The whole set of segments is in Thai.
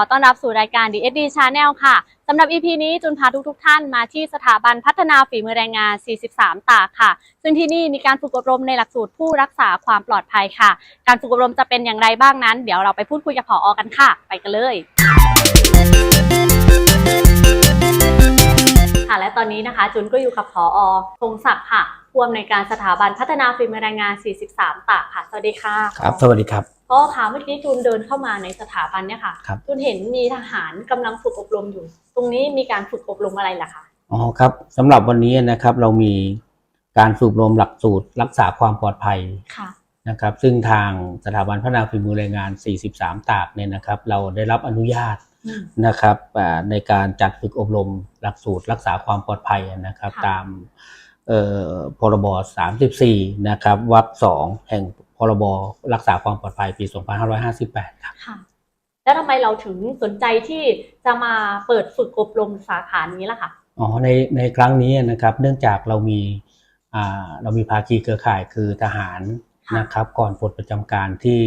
อต้อนรับสู่รายการ DSD Channel ค่ะสำหรับ EP นี้จุนพาทุกๆทท่านมาที่สถาบันพัฒนาฝีมือแรงงาน 43 ตากค่ะ ซึ่งที่นี่มีการฝึกอบรมในหลักสูตรผู้รักษาความปลอดภัยค่ะ การฝึกอบรมจะเป็นอย่างไรบ้างนั้น เดี๋ยวเราไปพูดคุยกับผออกันค่ะ ไปกันเลยค่ะและตอนนี้นะคะ จุนก็อยู่กับผอพงศักดิ์ค่ะผู้อำนวยการสถาบันพัฒนาฝีมือแรงงาน 43 ตากค่ะ สวัสดีค่ะครับ สวัสดีครับ พ่อคะเมื่อกี้จูนเดินเข้ามาในสถาบันเนี่ยค่ะครับจูนเห็นมีทหารกำลังฝึกอบรมอยู่ ตรงนี้มีการฝึกอบรมอะไรล่ะคะอ๋อครับสำหรับวันนี้นะครับเรามีการฝึกอบรมหลักสูตรรักษาความปลอดภัยค่ะนะครับ ซึ่งทางสถาบันพัฒนาฝีมือแรงงาน 43 ตากเนี่ยนะครับ เราได้รับอนุญาตอืมนะครับอ่าในการจัดฝึกอบรมหลักสูตรรักษาความปลอดภัยนะครับค่ะตามเอ่อพรบ 34 นะครับวรรคสองแห่ง พรบรักษาความปลอดภัยปี 2558 ครับค่ะแล้วทำไมเราถึงสนใจที่จะมาเปิดฝึกอบรมสาขานี้ล่ะคะอ๋อในในครั้งนี้นะครับ เนื่องจากเรามีอ่าเรามีภาคีเครือข่ายคือทหารค่ะนะครับ ก่อนปลดประจำการที่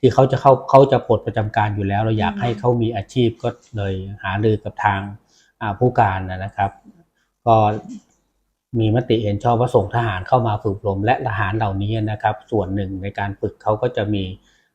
ที่เขาจะเข้าเขาจะปลดประจำการอยู่แล้ว เราอยากอืมให้เขามีอาชีพก็เลยหารือกับทางอ่าผู้การนะนะครับ ก็ มีมติเห็นชอบว่าส่งทหารเข้ามาฝึกอบรม และทหารเหล่านี้นะครับ ส่วนหนึ่งในการฝึกเขาก็จะมี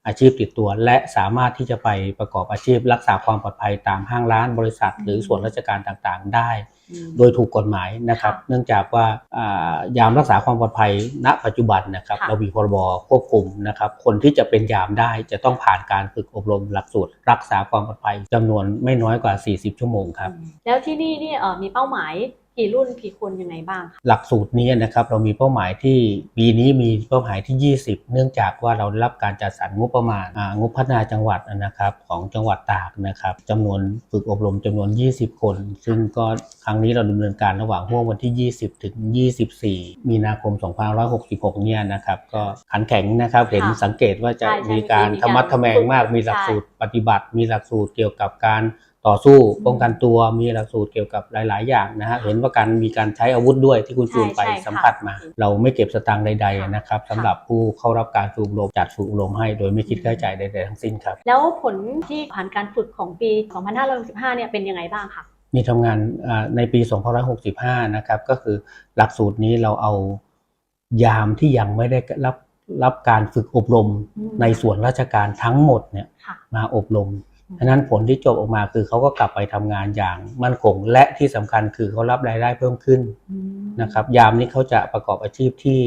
อาชีพติดตัว และสามารถที่จะไปประกอบอาชีพ รักษาความปลอดภัยตามห้างร้านบริษัท หรือส่วนราชการต่างๆ ได้อืมโดยถูกกฎหมายนะครับค่ะเนื่องจากว่าอ่ายามรักษาความปลอดภัยณ ปัจจุบันนะครับค่ะเรามีพรบควบคุมนะครับ คนที่จะเป็นยามได้จะต้องผ่านการฝึกอบรมหลักสูตร รักษาความปลอดภัยจำนวนไม่น้อยกว่า 40 ชั่วโมงครับแล้วที่นี่นี่เออมีเป้าหมาย กี่รุ่นกี่คนยังไงบ้างคะหลักสูตรนี้นะครับเรามีเป้าหมายที่ปีนี้มีเป้าหมายที่ 20 เนื่องจากว่าเราได้รับการจัดสรรงบประมาณอ่างบพัฒนาจังหวัดนะครับของจังหวัดตากนะครับจำนวนฝึกอบรมจำนวน 20 คน ซึ่งก็ครั้งนี้เราดำเนินการระหว่างห่วงวันที่ 20 ถึง 24 มีนาคม 2566 เนี่ยนะครับก็ขันแข็งนะครับเห็นสังเกตว่าจะใช่ใช่มีการมีธรรมัดทแมงมาก มีหลักสูตรปฏิบัติ มีหลักสูตรเกี่ยวกับการ ต่อสู้ป้องกันตัวมีหลักสูตรเกี่ยวกับหลาย ๆ อย่างนะฮะเห็นว่าการมีการใช้อาวุธด้วยที่คุณจูนไปใช่ใช่ค่ะสัมผัสมา เราไม่เก็บสตางค์ใดค่ะๆนะครับสำหรับผู้เข้ารับการฝึกอบรมจัดฝึกอบรมให้โดยไม่คิดค่าใช้จ่ายใด ๆ ทั้งสิ้นครับ แล้วผลที่ผ่านการฝึกของปี 2565 เนี่ยเป็นยังไงบ้างคะมีทำงานอ่าในปี 2565 นะครับก็คือหลักสูตรนี้เราเอายามที่ยังไม่ได้รับรับการฝึกอบรมอืมในส่วนราชการทั้งหมดเนี่ยค่ะมาอบรมอืม ฉะนั้นผลที่จบออกมาคือเขาก็กลับไปทำงานอย่างมั่นคงและที่สำคัญคือเขารับรายได้เพิ่มขึ้นอืมนะครับ ยามนี้เขาจะประกอบอาชีพที่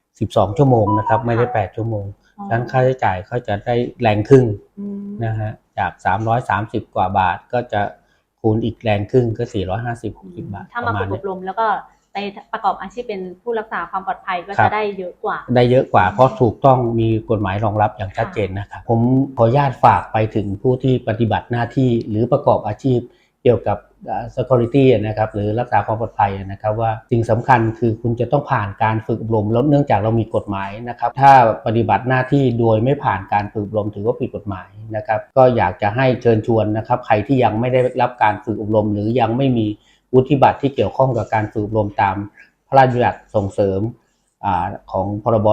12 ชั่วโมงนะครับ ไม่ได้ 8 ชั่วโมงอ๋อฉะนั้นค่าใช้จ่ายเขาจะได้แรงครึ่งอืมนะฮะจาก 330 กว่าบาทก็จะคูณอีกแรงครึ่งก็ 450 60 บาทถ้าปมาระมาฝึณกอเนี้บรมแล้วก็ ไปประกอบอาชีพเป็นผู้รักษาความปลอดภัยก็ครัจะบ ได้เยอะกว่า ได้เยอะกว่าเพราะถูกต้องมีกฎหมายรองรับอย่างชัดเจนนะครับผมขออนุญาตฝากไปถึงผู้ที่ปฏิบัติหน้าที่หรือประกอบอาชีพเกี่ยวกับอ่า security นะครับหรือรักษาความปลอดภัยนะครับว่าสิ่งสำคัญคือคุณจะต้องผ่านการฝึกอบรมแล้วเนื่องจากเรามีกฎหมายนะครับถ้าปฏิบัติหน้าที่โดยไม่ผ่านการฝึกอบรมถือว่าผิดกฎหมายนะครับก็อยากจะให้เชิญชวนนะครับใครที่ยังไม่ได้รับการฝึกอบรม หรือยังไม่มี วุฒิบัตรที่เกี่ยวข้องกับการฝึกอบรมตามพระราชบัญญัติส่งเสริมอาของพรบ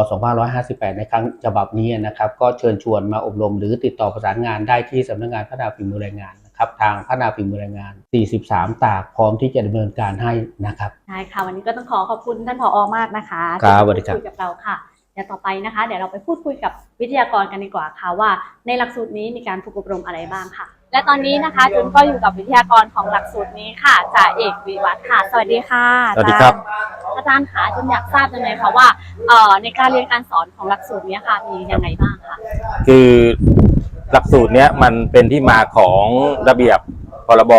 2558 ในครั้งฉบับนี้นะครับ ก็เชิญชวนมาอบรมหรือติดต่อประสานงานได้ที่สำนักงานพัฒนาฝีมือแรงงานนะครับทางพัฒนาฝีมือแรงงาน 43 ตากพร้อมที่จะดำเนินการให้นะครับ ใช่ค่ะ วันนี้ก็ต้องขอขอบคุณท่านผอมากนะคะครับที่สวัสดีครับพูดคุยกับเราค่ะ เดี๋ยวต่อไปนะคะ เดี๋ยวเราไปพูดคุยกับวิทยากรกันดีกว่าค่ะว่า ในหลักสูตรนี้มีการฝึกอบรมอะไรบ้างค่ะ และตอนนี้นะคะจุนก็อยู่กับวิทยากรของหลักสูตรนี้ค่ะจ่าเอกวิวัฒน์ค่ะ สวัสดีค่ะสวัสดีครับ อาจารย์ค่ะจุนอยากทราบจังเลยค่ะว่าเอ่อในการเรียนการสอนของหลักสูตรนี้ค่ะมียังไงบ้างคะคือหลักสูตรเนี้ยมันเป็นที่มาของระเบียบพรบ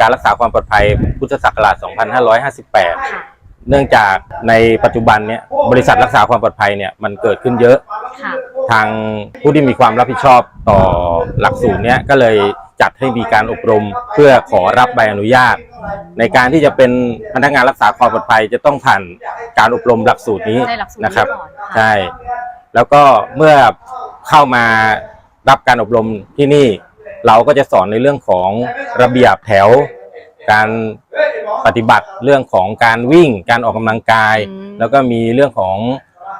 การรักษาความปลอดภัยพุทธศักราช 2558ค่ะเนื่องจากในปัจจุบันเนี้ยบริษัทรักษาความปลอดภัยเนี่ยมันเกิดขึ้นเยอะค่ะ ทางผู้ที่มีความรับผิดชอบต่อหลักสูตรเนี้ยก็เลยจัดให้มีการอบรมเพื่อขอรับใบอนุญาต ในการที่จะเป็นพนักงานรักษาความปลอดภัยจะต้องผ่านการอบรมหลักสูตรนี้ในหลักสูตรนะครับนี้ก่อนค่ะ ใช่ แล้วก็เมื่อเข้ามารับการอบรมที่นี่ เราก็จะสอนในเรื่องของระเบียบแถว การปฏิบัติเรื่องของการวิ่ง การออกกำลังกาย อืม แล้วก็มีเรื่องของ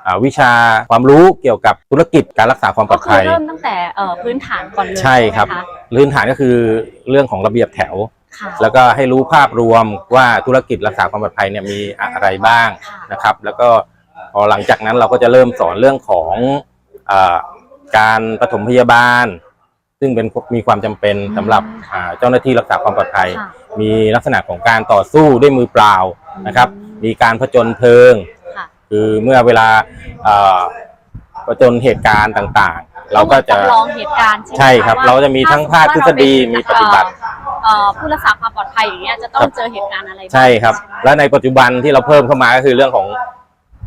อ่าวิชาความรู้เกี่ยวกับธุรกิจการรักษาความปลก็อดคือภัย เริ่มตั้งแต่เอ่อพื้นฐานก่อนเลยใช่ครับ ไหมะพื้นฐานก็คือเรื่องของระเบียบแถว ค่ะแล้วก็ให้รู้ภาพรวมว่าธุรกิจรักษาความปลอดภัยเนี่ยมีอะไรบ้างค่ะนะครับ แล้วก็พอหลังจากนั้นเราก็จะเริ่มสอนเรื่องของอาการปฐมพยาบาล ซึ่งเป็นมีความจำเป็นสำหรับอ่าเจ้าหน้าที่รักษาความปลอดภัย ค่ะ มีลักษณะของการต่อสู้ด้วยมือเปล่านะครับมีการผจญเพลิง ค่ะคือเมื่อเวลาเอ่อผจญเหตุการณ์ต่างๆ เราก็จะจำลองเหตุการณ์ใช่ไหมใช่ครับว่เราจะมีทั้งภาคทฤษฎีถ้าสมีติปฏิบัติเอ่อผู้รักษาความปลอดภัยอย่างเงี้ยจะต้องเจอเหตุการณ์อะไรางใช่ครับ และในปัจจุบันที่เราเพิ่มเข้ามาก็คือเรื่องของ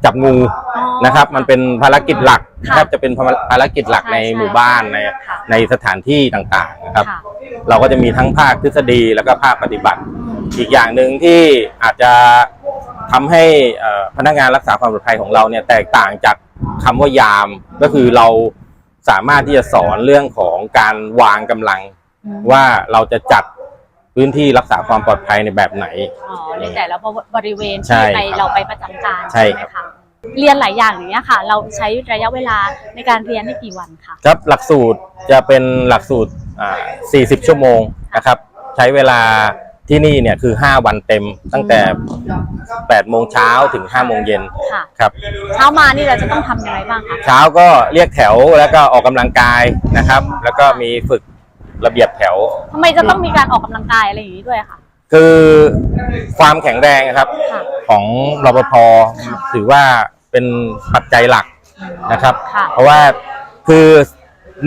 จับงูอ๋อนะครับ มันเป็นภารกิจหลักค่ะแทบจะเป็นภารกิจหลักใช่ในใช่หมู่บ้านในค่ะในสถานที่ต่างๆนะครับค่ะเราก็จะมีทั้งภาคทฤษฎีแล้วก็ภาคปฏิบัติ อีกอย่างหนึ่งที่อาจจะ ทำให้เอ่อพนักงานรักษาความปลอดภัยของเราเนี่ยแตกต่างจากคำว่ายามก็คือเราสามารถที่จะสอนเรื่องของการวางกำลังอืมว่าเราจะจัดพื้นที่รักษาความปลอดภัยในแบบไหนอ๋อในแต่ละบริเวณใช่ที่ไปครับเราไปประจำการใช่ไหมคะเรียนหลายอย่างอย่างเงี้ยค่ะ เราใช้ระยะเวลาในการเรียนได้กี่วันคะครับหลักสูตรจะเป็นหลักสูตรอ่า40 ชั่วโมงนะครับ ใช้เวลา ที่นี่เนี่ยคือ 5 วันเต็มตั้งแต่8โมงเช้าถึง5โมงเย็นค่ะ ครับ เช้ามานี่เราจะต้องทำยังไงบ้างคะ เช้าก็เรียกแถวแล้วก็ออกกำลังกายนะครับ แล้วก็มีฝึกระเบียบแถว ทำไมจะต้องมีการออกกำลังกายอะไรอย่างนี้ด้วยคะคือความแข็งแรงครับค่ะ ของรปภถือว่าเป็นปัจจัยหลักนะครับ ค่ะ เพราะว่าคือ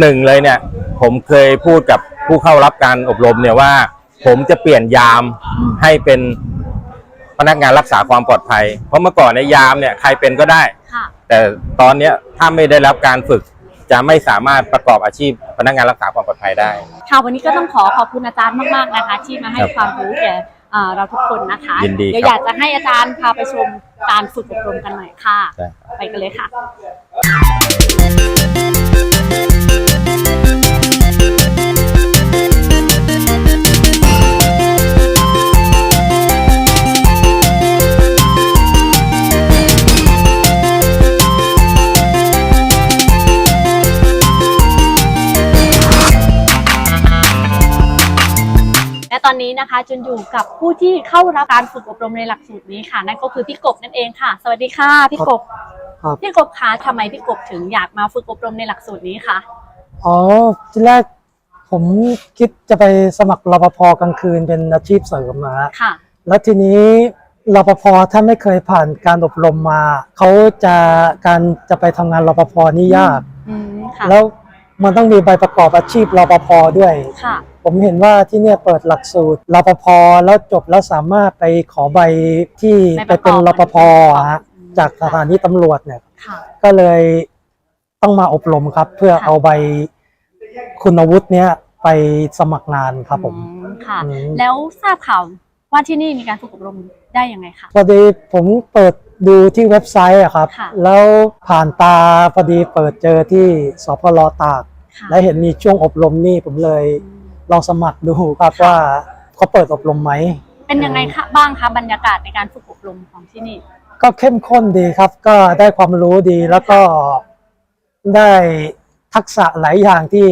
หนึ่งเลยเนี่ย ผมเคยพูดกับผู้เข้ารับการอบรมเนี่ยว่า ผมจะเปลี่ยนยามให้เป็นพนักงานรักษาความปลอดภัย เพราะเมื่อก่อนในยยามเนี่ยใครเป็นก็ได้ ค่ะ แต่ตอนเนี้ยถ้าไม่ได้รับการฝึก จะไม่สามารถประกอบอาชีพพนักงานรักษาความปลอดภัยได้ ค่ะวันนี้ก็ต้องขอขอบคุณอาจารย์มากๆนะคะ ที่มาให้ครับความรู้แก่เอ่อเราทุกคนนะคะยินดีเดี๋ยวครับอยากจะให้อาจารย์พาไปชมการฝึกอบรมกันหน่อยค่ะใช่ไปกันเลยค่ะแล อนนี้นะคะจุนอยู่กับผู้ที่เข้ารับการฝึกอบรมในหลักสูตรนี้ค่ะ นั่นก็คือพี่กบนั่นเองค่ะ สวัสดีค่ะพี่กบครับ พี่กบคะทำไมพี่กบถึงอยากมาฝึกอบรมในหลักสูตรนี้คะอ๋อทีแรกผมคิดจะไปสมัครรปภกลางคืนเป็นอาชีพเสริมนะฮะค่ะ แล้วทีนี้รปภถ้าไม่เคยผ่านการอบรมมาเขาจะการจะไปทำงานรปภนี่ยาก อืมค่ะแล้ว มันต้องมีใบประกอบอาชีพรปภด้วย ค่ะ ผมเห็นว่าที่เนี่ยเปิดหลักสูตรรปภแล้วจบแล้วสามารถไปขอใบที่ใบไปประกอบเป็นรปภอืมฮะจากสถานีตำรวจเนี่ยค่ะ ก็เลยต้องมาอบรมครับ เพื่อค่ะเอาใบคุณวุฒิเนี้ยไปสมัครงานครับผมอืมค่ะ อืม แล้วทราบข่าวว่าที่นี่มีการฝึกอบรมได้ยังไงคะ พอดีผมเปิดดูที่เว็บไซต์อะครับ ค่ะ แล้วผ่านตาพอดีเปิดเจอที่สพลตากค่ะ และเห็นมีช่วงอบรมนี่ผมเลยอืมลองสมัครดูครับว่าเขาเปิดอบรมไหม เป็นยังไงคะบ้างคะบรรยากาศในการฝึกอบรมของที่นี่ ก็เข้มข้นดีครับ ก็ได้ความรู้ดีแล้วก็ได้ทักษะหลายอย่างที่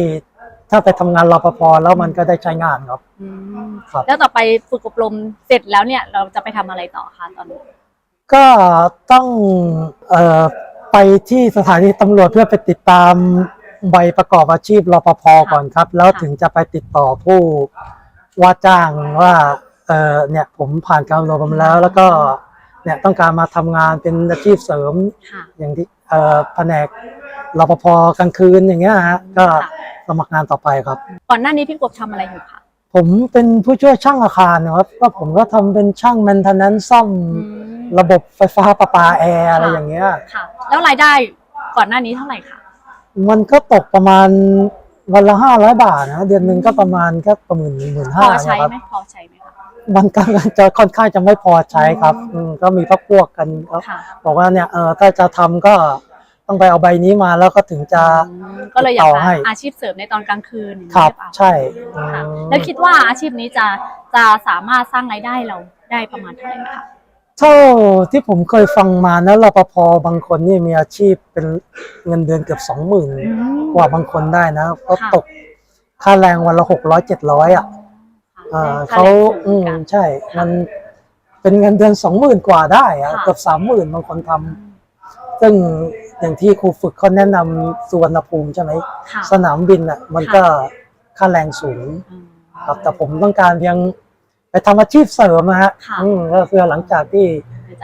ถ้าไปทำงานรปภแล้วมันก็ได้ใช้งานครับอืมครับ แล้วต่อไปฝึกอบรมเสร็จแล้วเนี่ยเราจะไปทำอะไรต่อคะตอนนี้ก็ต้องเอ่อไปที่สถานีตำรวจเพื่อไปติดตาม ใบประกอบอาชีพรปภก่อนครับ แล้วถึงจะไปติดต่อผู้ว่าจ้างว่าเออเนี่ยผมผ่านการอบรมแล้ว แล้วก็เนี่ยต้องการมาทำงานเป็นอาชีพเสริมค่ะอย่างที่เอ่อแผนกรปภกลางคืนอย่างเงี้ยฮะก็ค่ะสมัครงานต่อไปครับ ก่อนหน้านี้พี่กบทำอะไรอยู่คะผมเป็นผู้ช่วยช่างอาคารนะครับก็ผมก็ทำเป็นช่างแมนเทนแนนซ่อมอืมระบบไฟฟ้าประปาแอร์อะไรค่ะอย่างเงี้ยค่ะแล้วรายได้ก่อนหน้านี้เท่าไหร่คะ มันก็ตกประมาณวันละห้าร้อยบาทนะเดือนหนึ่งก็ประมาณก็ประมาณหมื่นพห้าอใช้นะครับไหมพอใช้ไหมคะมันก็จะค่อนข้างจะไม่พอใช้ครับอืมอืมก็มีพักพวกกันก็ค่ะบอกว่าเนี่ยเออถ้าจะทำก็ต้องไปเอาใบนี้มาแล้วก็ถึงจะ อืมก็เลยอยากต่อหาให้ อาชีพเสริมในตอนกลางคืนอย่างนี้ครับหอเปล่าใช่ค่ะอืมแล้วคิดว่าอาชีพนี้จะจะสามารถสร้างรายได้เราได้ประมาณเท่าไหร่คะ เท่าที่ผมเคยฟังมานะรปภบางคนนี่มีอาชีพเป็นเงินเดือนเกือบสองหมื่นกว่าบางคนได้นะเขาค่ะตกค่าแรงวันละหกร้อยเจ็ดร้อยอะเอ่อเขาอืมใช่ มันเป็นเงินเดือนสองหมื่นกว่าได้อะเกือบสามหมื่นบางคนทำซึ่งอย่างที่ครูฝึกเขาแนะนำสุวรรณภูมิใช่ไหมค่ะสนามบินอะ มันก็ค่าแรงสูงอืมครับแต่ผมต้องการเพียง ไปทำอาชีพเสริมนะฮะค่ะ อืมก็คือหลังจากที่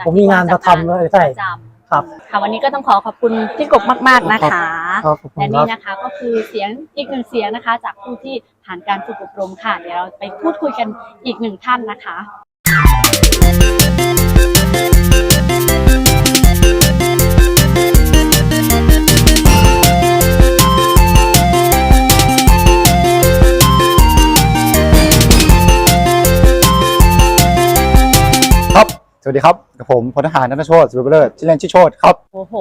ผมมีงานมาทำเลยใช่ประจำครับ ค่ะวันนี้ก็ต้องขอขอบคุณพี่กบมาก ๆนะคะ ครับขอบคุณและคนี่รับนะคะก็คือเสียงอีกหนึ่งเสียงนะคะ จากผู้ที่ผ่านการฝึกอบรมค่ะ เดี๋ยวเราไปพูดคุยกันอีกหนึ่งท่านนะคะ วัสดีครับกับผมพลทหารนัทโชติสุรเบลิศชื่อเล่นชื่อโชติครับโอ้โห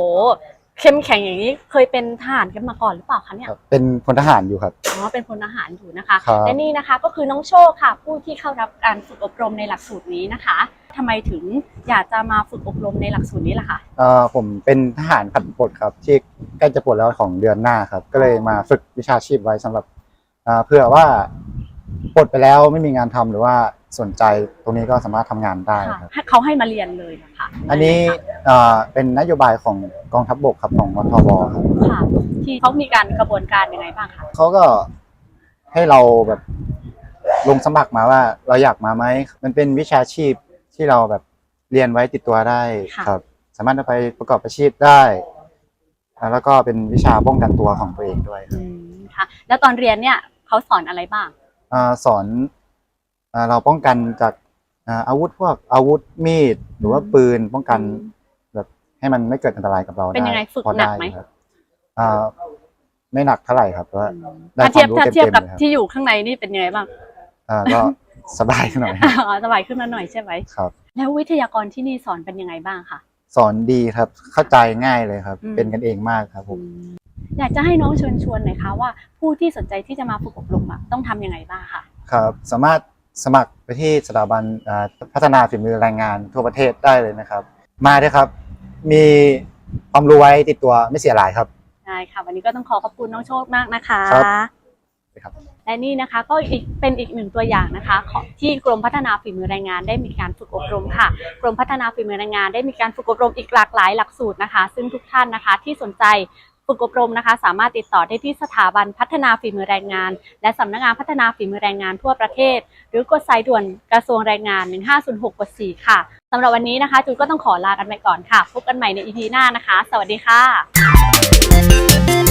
เข้มแข็งอย่างนี้เคยเป็นทหารกันมาก่อนหรือเปล่าคะเนี่ย เป็นพลทหารอยู่ครับ อ๋อ เป็นพลทหารอยู่นะคะ ครับ และนี่นะคะก็คือน้องโชคค่ะ ผู้ที่เข้ารับการฝึกอบรมในหลักสูตรนี้นะคะทำไมถึงอยากจะมาฝึกอบรมในหลักสูตรนี้ล่ะคะเอ่อผมเป็นทหารผัดปลดครับ ที่ใกล้จะปลดแล้วของเดือนหน้าครับ ก็เลยมาฝึกวิชาชีพไว้สำหรับเอ่อเผื่อว่าปลดไปแล้วไม่มีงานทำหรือว่า สนใจตรงนี้ก็สามารถทำงานได้ค่ะครับให้เขาให้มาเรียนเลยนะคะอันนี้เอ่อเป็นนโยบายของกองทัพบกครับของมทบครับค่ะ ที่เขามีการกระบวนการยังไงบ้างคะเขาก็ให้เราแบบลงสมัครมาว่าเราอยากมาไหมมันเป็นวิชาชีพที่เราแบบเรียนไว้ติดตัวได้ครับ สามารถเอาไปประกอบอาชีพได้อ่าแล้วก็เป็นวิชาป้องกันตัวของตัวเองด้วยครับ อืมค่ะ แล้วตอนเรียนเนี่ยเขาสอนอะไรบ้าง อ่าสอนอ่า เราป้องกันจากอ่าอาวุธพวกอาวุธมีดหรือว่าปืนป้องกันอืมแบบให้มันไม่เกิดอันตรายกับเราได้เป็นยังไงฝึกพอหนักด้ไหมครับอ่าไม่หนักเท่าไหร่ครับแต่ว่าได้ถ้าเทียบความรู้ถ้าเทียบกับเต็มๆเลยครับที่อยู่ข้างในนี่เป็นยังไงบ้างอ่าก็สบายขึ้นหน่อยอ๋อสบายขึ้นมาหน่อยใช่ไหมครับ แล้ววิทยากรที่นี่สอนเป็นยังไงบ้างคะสอนดีครับเข้าใจง่ายเลยครับอืมเป็นกันเองมากครับผมอยากจะให้น้องเชิญชวนหน่อยคะว่าผู้ที่สนใจที่จะมาฝึกอบรมอะต้องทำยังไงบ้างคะครับ สามารถ สมัครไปที่สถาบันอ่าพัฒนาฝีมือแรงงานทั่วประเทศได้เลยนะครับ มาด้วยครับ มีความรู้ไว้ติดตัวไม่เสียหลายครับได้ค่ะ วันนี้ก็ต้องขอขอบคุณน้องโชคมากนะคะครับครับและนี่นะคะก็อีกเป็นอีกหนึ่งตัวอย่างนะคะของที่กรมพัฒนาฝีมือแรงงานได้มีการฝึกอบรมค่ะ กรมพัฒนาฝีมือแรงงานได้มีการฝึกอบรมอีกหลากหลายหลักสูตรนะคะ ซึ่งทุกท่านนะคะที่สนใจ ฝึกอบรมนะคะ สามารถติดต่อได้ที่สถาบันพัฒนาฝีมือแรงงาน และสำนักงานพัฒนาฝีมือแรงงานทั่วประเทศ หรือกดสายด่วนกระทรวงแรงงาน 1506กด4ค่ะสำหรับวันนี้นะคะจูนก็ต้องขอลากันไปก่อนค่ะ พบกันใหม่ใน EP หน้านะคะ สวัสดีค่ะ